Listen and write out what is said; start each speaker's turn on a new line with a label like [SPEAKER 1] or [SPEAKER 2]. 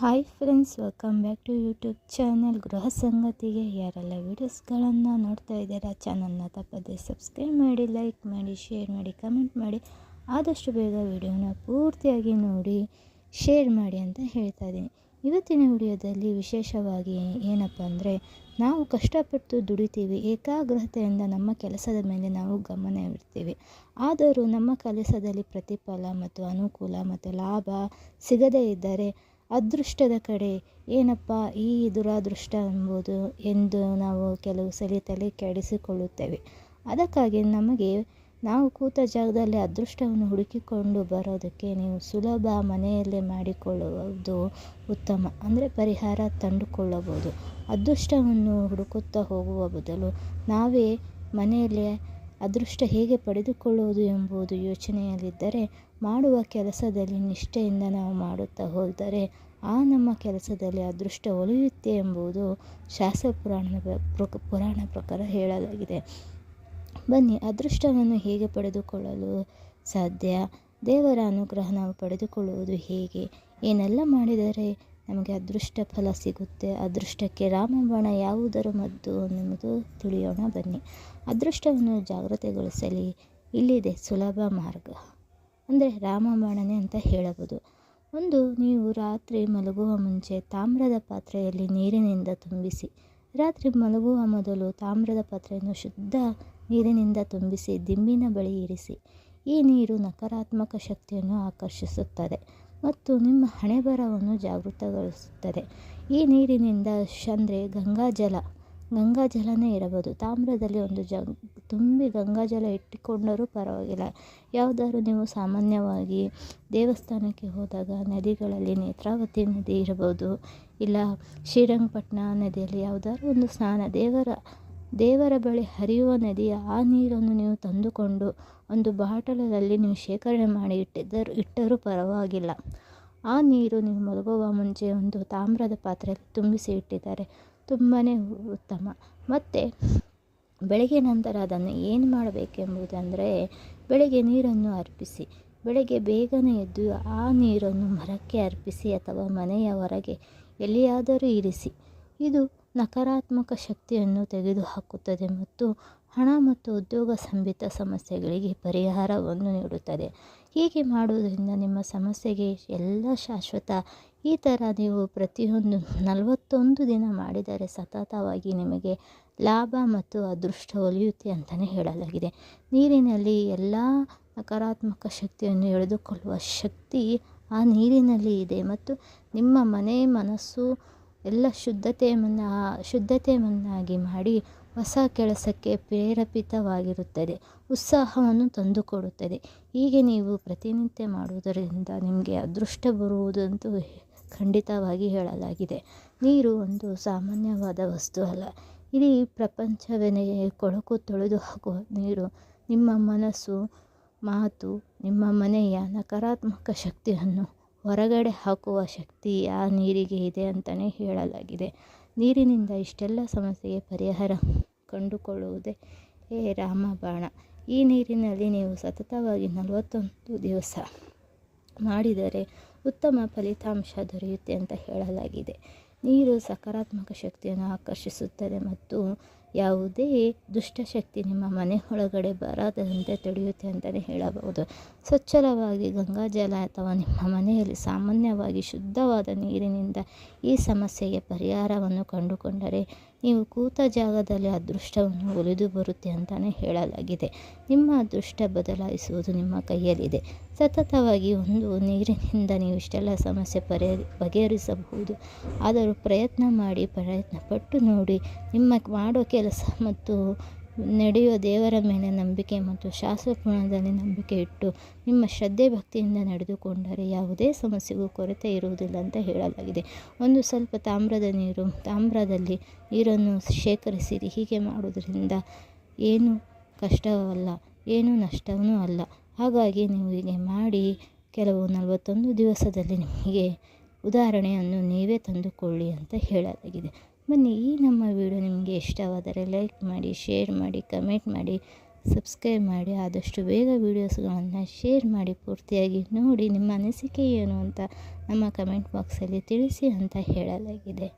[SPEAKER 1] Hi friends welcome back to YouTube channel ಗೃಹ ಸಂಗತಿಗೆ ಯಾರೆಲ್ಲ ವೀಡಿಯೋಸ್ಗಳನ್ನು ನೋಡ್ತಾ ಇದ್ದೀರಾ ಚಾನಲ್ನ ತಪ್ಪದೆ ಸಬ್ಸ್ಕ್ರೈಬ್ ಮಾಡಿ ಲೈಕ್ ಮಾಡಿ ಶೇರ್ ಮಾಡಿ ಕಮೆಂಟ್ ಮಾಡಿ, ಆದಷ್ಟು ಬೇಗ ವಿಡಿಯೋನ ಪೂರ್ತಿಯಾಗಿ ನೋಡಿ ಶೇರ್ ಮಾಡಿ ಅಂತ ಹೇಳ್ತಾ ಇದ್ದೀನಿ. ಇವತ್ತಿನ ವಿಡಿಯೋದಲ್ಲಿ ವಿಶೇಷವಾಗಿ ಏನಪ್ಪ ಅಂದರೆ, ನಾವು ಕಷ್ಟಪಟ್ಟು ದುಡಿತೀವಿ, ಏಕಾಗ್ರತೆಯಿಂದ ನಮ್ಮ ಕೆಲಸದ ಮೇಲೆ ನಾವು ಗಮನ ಇಡ್ತೀವಿ. ಆದರೂ ನಮ್ಮ ಕೆಲಸದಲ್ಲಿ ಪ್ರತಿಫಲ ಮತ್ತು ಅನುಕೂಲ ಮತ್ತು ಲಾಭ ಸಿಗದೇ ಇದ್ದರೆ ಅದೃಷ್ಟದ ಕಡೆ. ಏನಪ್ಪ ಈ ದುರಾದೃಷ್ಟ ಎಂಬುದು ಎಂದು ನಾವು ಕೆಲವು ಸಲ ತಲೆ ಕೆಡಿಸಿಕೊಳ್ಳುತ್ತೇವೆ. ಅದಕ್ಕಾಗಿ ನಮಗೆ, ನಾವು ಕೂತ ಜಾಗದಲ್ಲಿ ಅದೃಷ್ಟವನ್ನು ಹುಡುಕಿಕೊಂಡು ಬರೋದಕ್ಕೆ ನೀವು ಸುಲಭ ಮನೆಯಲ್ಲೇ ಮಾಡಿಕೊಳ್ಳುವುದು ಉತ್ತಮ. ಅಂದರೆ ಪರಿಹಾರ ತಂದುಕೊಳ್ಳಬಹುದು. ಅದೃಷ್ಟವನ್ನು ಹುಡುಕುತ್ತಾ ಹೋಗುವ ಬದಲು ನಾವೇ ಮನೆಯಲ್ಲೇ ಅದೃಷ್ಟ ಹೇಗೆ ಪಡೆದುಕೊಳ್ಳುವುದು ಎಂಬುದು ಯೋಚನೆಯಲ್ಲಿದ್ದರೆ, ಮಾಡುವ ಕೆಲಸದಲ್ಲಿ ನಿಷ್ಠೆಯಿಂದ ನಾವು ಮಾಡುತ್ತಾ ಹೋದರೆ, ಆ ನಮ್ಮ ಕೆಲಸದಲ್ಲಿ ಅದೃಷ್ಟ ಒಲಿಯುತ್ತೆ ಎಂಬುದು ಶಾಸ್ತ್ರ ಪುರಾಣದ ಪುರಾಣ ಪ್ರಕಾರ ಹೇಳಲಾಗಿದೆ. ಬನ್ನಿ, ಅದೃಷ್ಟವನ್ನು ಹೇಗೆ ಪಡೆದುಕೊಳ್ಳಲು ಸಾಧ್ಯ? ದೇವರ ಅನುಗ್ರಹ ನಾವು ಪಡೆದುಕೊಳ್ಳುವುದು ಹೇಗೆ? ಏನೆಲ್ಲ ಮಾಡಿದರೆ ನಮಗೆ ಅದೃಷ್ಟ ಫಲ ಸಿಗುತ್ತೆ. ಅದೃಷ್ಟಕ್ಕೆ ರಾಮಬಾಣ ಯಾವುದರ ಮದ್ದು ಅನ್ನುವುದು ತಿಳಿಯೋಣ. ಬನ್ನಿ. ಅದೃಷ್ಟವನ್ನು ಜಾಗೃತೆಗೊಳಿಸಲಿ ಇಲ್ಲಿದೆ ಸುಲಭ ಮಾರ್ಗ. ಅಂದರೆ ರಾಮಬಾಣನೇ ಅಂತ ಹೇಳಬಹುದು. ಒಂದು, ನೀವು ರಾತ್ರಿ ಮಲಗುವ ಮುಂಚೆ ತಾಮ್ರದ ಪಾತ್ರೆಯಲ್ಲಿ ನೀರಿನಿಂದ ತುಂಬಿಸಿ. ರಾತ್ರಿ ಮಲಗುವ ಮೊದಲು ತಾಮ್ರದ ಪಾತ್ರೆಯನ್ನು ಶುದ್ಧ ನೀರಿನಿಂದ ತುಂಬಿಸಿ, ದಿಂಬಿನ ಬಳಿ ಇರಿಸಿ. ಈ ನೀರು ನಕಾರಾತ್ಮಕ ಶಕ್ತಿಯನ್ನು ಆಕರ್ಷಿಸುತ್ತದೆ. ಮತ್ತು ನಿಮ್ಮ ಹಣೆಬರವನ್ನು ಜಾಗೃತಗೊಳಿಸುತ್ತದೆ. ಈ ನೀರಿನಿಂದ ಅಂದರೆ ಗಂಗಾಜಲ ಗಂಗಾಜಲನೇ ಇರಬಹುದು. ತಾಮ್ರದಲ್ಲಿ ಒಂದು ಜ ತುಂಬಿ ಗಂಗಾಜಲ ಇಟ್ಟುಕೊಂಡರೂ ಪರವಾಗಿಲ್ಲ. ಯಾವುದಾದ್ರು ನೀವು ಸಾಮಾನ್ಯವಾಗಿ ದೇವಸ್ಥಾನಕ್ಕೆ ಹೋದಾಗ ನದಿಗಳಲ್ಲಿ ನೇತ್ರಾವತಿ ನದಿ ಇರಬಹುದು, ಇಲ್ಲ ಶ್ರೀರಂಗಪಟ್ಟಣ ನದಿಯಲ್ಲಿ ಯಾವುದಾದ್ರು ಒಂದು ಸ್ನಾನ ದೇವರ ದೇವರ ಬಳಿ ಹರಿಯುವ ನದಿಯ ಆ ನೀರನ್ನು ನೀವು ತಂದುಕೊಂಡು ಒಂದು ಬಾಟಲಲ್ಲಿ ನೀವು ಶೇಖರಣೆ ಮಾಡಿ ಇಟ್ಟಿದ್ದರು ಇಟ್ಟರೂ ಪರವಾಗಿಲ್ಲ. ಆ ನೀರು ನೀವು ಮಲಗುವ ಮುಂಚೆ ಒಂದು ತಾಮ್ರದ ಪಾತ್ರೆಯಲ್ಲಿ ತುಂಬಿಸಿ ಇಟ್ಟಿದ್ದಾರೆ. ತುಂಬಾ ಉತ್ತಮ. ಮತ್ತು ಬೆಳಗ್ಗೆ ನಂತರ ಅದನ್ನು ಏನು ಮಾಡಬೇಕೆಂಬುದಂದರೆ ಬೆಳಗ್ಗೆ ನೀರನ್ನು ಅರ್ಪಿಸಿ, ಬೆಳಗ್ಗೆ ಬೇಗನೆ ಎದ್ದು ಆ ನೀರನ್ನು ಮರಕ್ಕೆ ಅರ್ಪಿಸಿ ಅಥವಾ ಮನೆಯ ಹೊರಗೆ ಎಲ್ಲಿಯಾದರೂ ಇರಿಸಿ, ಇದು ನಕಾರಾತ್ಮಕ ಶಕ್ತಿಯನ್ನು ತೆಗೆದುಹಾಕುತ್ತದೆ ಮತ್ತು ಹಣ ಮತ್ತು ಉದ್ಯೋಗ ಸಂಬಿತ ಸಮಸ್ಯೆಗಳಿಗೆ ಪರಿಹಾರವನ್ನು ನೀಡುತ್ತದೆ. ಹೀಗೆ ಮಾಡುವುದರಿಂದ ನಿಮ್ಮ ಸಮಸ್ಯೆಗೆ ಎಲ್ಲ ಶಾಶ್ವತ. ಈ ಥರ ನೀವು ಪ್ರತಿಯೊಂದು ನಲವತ್ತೊಂದು ದಿನ ಮಾಡಿದರೆ ಸತತವಾಗಿ ನಿಮಗೆ ಲಾಭ ಮತ್ತು ಅದೃಷ್ಟ ಒಲಿಯುತ್ತೆ ಅಂತಲೇ ಹೇಳಲಾಗಿದೆ. ನೀರಿನಲ್ಲಿ ಎಲ್ಲ ನಕಾರಾತ್ಮಕ ಶಕ್ತಿಯನ್ನು ಎಳೆದುಕೊಳ್ಳುವ ಶಕ್ತಿ ಆ ನೀರಿನಲ್ಲಿ ಇದೆ ಮತ್ತು ನಿಮ್ಮ ಮನೆ, ಮನಸ್ಸು ಎಲ್ಲ ಶುದ್ಧತೆ ಮನ್ನ ಶುದ್ಧತೆಯನ್ನಾಗಿ ಮಾಡಿ ಹೊಸ ಕೆಲಸಕ್ಕೆ ಪ್ರೇರೇಪಿತವಾಗಿರುತ್ತದೆ, ಉತ್ಸಾಹವನ್ನು ತಂದುಕೊಡುತ್ತದೆ. ಹೀಗೆ ನೀವು ಪ್ರತಿನಿತ್ಯ ಮಾಡುವುದರಿಂದ ನಿಮಗೆ ಅದೃಷ್ಟ ಬರುವುದಂತೂ ಖಂಡಿತವಾಗಿ ಹೇಳಲಾಗಿದೆ. ನೀರು ಒಂದು ಸಾಮಾನ್ಯವಾದ ವಸ್ತು ಅಲ್ಲ. ಇಡೀ ಪ್ರಪಂಚವೇ ಕೊಳಕು ತೊಳೆದು ಹಾಕುವ ನೀರು ನಿಮ್ಮ ಮನಸ್ಸು, ಮಾತು, ನಿಮ್ಮ ಮನೆಯ ನಕಾರಾತ್ಮಕ ಶಕ್ತಿಯನ್ನು ಹೊರಗಡೆ ಹಾಕುವ ಶಕ್ತಿ ಆ ನೀರಿಗೆ ಇದೆ ಅಂತಲೇ ಹೇಳಲಾಗಿದೆ. ನೀರಿನಿಂದ ಇಷ್ಟೆಲ್ಲ ಸಮಸ್ಯೆಗೆ ಪರಿಹಾರ ಕಂಡುಕೊಳ್ಳುವುದೇ ರಾಮಬಾಣ ಈ ನೀರಿನಲ್ಲಿ ನೀವು ಸತತವಾಗಿ ನಲವತ್ತೊಂದು ದಿವಸ ಮಾಡಿದರೆ ಉತ್ತಮ ಫಲಿತಾಂಶ ದೊರೆಯುತ್ತೆ ಅಂತ ಹೇಳಲಾಗಿದೆ. ನೀರು ಸಕಾರಾತ್ಮಕ ಶಕ್ತಿಯನ್ನು ಆಕರ್ಷಿಸುತ್ತದೆ ಮತ್ತು ಯಾವುದೇ ದುಷ್ಟಶಕ್ತಿ ನಿಮ್ಮ ಮನೆ ಒಳಗಡೆ ಬರದಂತೆ ತಡೆಯುತ್ತೆ ಅಂತಲೇ ಹೇಳಬಹುದು. ಸ್ವಚ್ಛಲವಾಗಿ ಗಂಗಾಜಲ ಅಥವಾ ನಿಮ್ಮ ಮನೆಯಲ್ಲಿ ಸಾಮಾನ್ಯವಾಗಿ ಶುದ್ಧವಾದ ನೀರಿನಿಂದ ಈ ಸಮಸ್ಯೆಗೆ ಪರಿಹಾರವನ್ನು ಕಂಡುಕೊಂಡರೆ ನೀವು ಕೂತ ಜಾಗದಲ್ಲಿ ಅದೃಷ್ಟವನ್ನು ಒಲಿದು ಬರುತ್ತೆ ಅಂತಲೇ ಹೇಳಲಾಗಿದೆ. ನಿಮ್ಮ ಅದೃಷ್ಟ ಬದಲಾಯಿಸುವುದು ನಿಮ್ಮ ಕೈಯಲ್ಲಿದೆ. ಸತತವಾಗಿ ಒಂದು ನೀರಿನಿಂದ ನೀವು ಇಷ್ಟೆಲ್ಲ ಸಮಸ್ಯೆ ಪರಿಹರಿ ಬಗೆಹರಿಸಬಹುದು. ಆದರೂ ಪ್ರಯತ್ನ ಮಾಡಿ ಪ್ರಯತ್ನ ಪಟ್ಟು ನೋಡಿ. ನಿಮ್ಮ ಮಾಡೋ ಕೆಲಸ ಮತ್ತು ನಡೆಯುವ ದೇವರ ಮೇಲೆ ನಂಬಿಕೆ ಮತ್ತು ಶಾಸ್ತ್ರಪುರಾಣದಲ್ಲಿ ನಂಬಿಕೆ ಇಟ್ಟು ನಿಮ್ಮ ಶ್ರದ್ಧೆ ಭಕ್ತಿಯಿಂದ ನಡೆದುಕೊಂಡರೆ ಯಾವುದೇ ಸಮಸ್ಯೆಗೂ ಕೊರತೆ ಇರುವುದಿಲ್ಲ ಅಂತ ಹೇಳಲಾಗಿದೆ. ಒಂದು ಸ್ವಲ್ಪ ತಾಮ್ರದ ನೀರು, ತಾಮ್ರದಲ್ಲಿ ನೀರನ್ನು ಶೇಖರಿಸಿರಿ. ಹೀಗೆ ಮಾಡುವುದರಿಂದ ಏನು ಕಷ್ಟವಲ್ಲ, ಏನು ನಷ್ಟವೂ ಅಲ್ಲ. ಹಾಗಾಗಿ ನೀವು ಹೀಗೆ ಮಾಡಿ, ಕೆಲವು ನಲವತ್ತೊಂದು ದಿವಸದಲ್ಲಿ ನಿಮಗೆ ಉದಾಹರಣೆಯನ್ನು ನೀವೇ ತಂದುಕೊಳ್ಳಿ ಅಂತ ಹೇಳಲಾಗಿದೆ. ಬನ್ನಿ, ಈ ನಮ್ಮ ವಿಡಿಯೋ ನಿಮಗೆ ಇಷ್ಟವಾದರೆ ಲೈಕ್ ಮಾಡಿ, ಶೇರ್ ಮಾಡಿ, ಕಮೆಂಟ್ ಮಾಡಿ, ಸಬ್ಸ್ಕ್ರೈಬ್ ಮಾಡಿ, ಆದಷ್ಟು ಬೇಗ ವೀಡಿಯೋಸ್ಗಳನ್ನು ಶೇರ್ ಮಾಡಿ ಪೂರ್ತಿಯಾಗಿ ನೋಡಿ ನಿಮ್ಮ ಅನಿಸಿಕೆ ಏನು ಅಂತ ನಮ್ಮ ಕಮೆಂಟ್ ಬಾಕ್ಸಲ್ಲಿ ತಿಳಿಸಿ ಅಂತ ಹೇಳಲಾಗಿದೆ.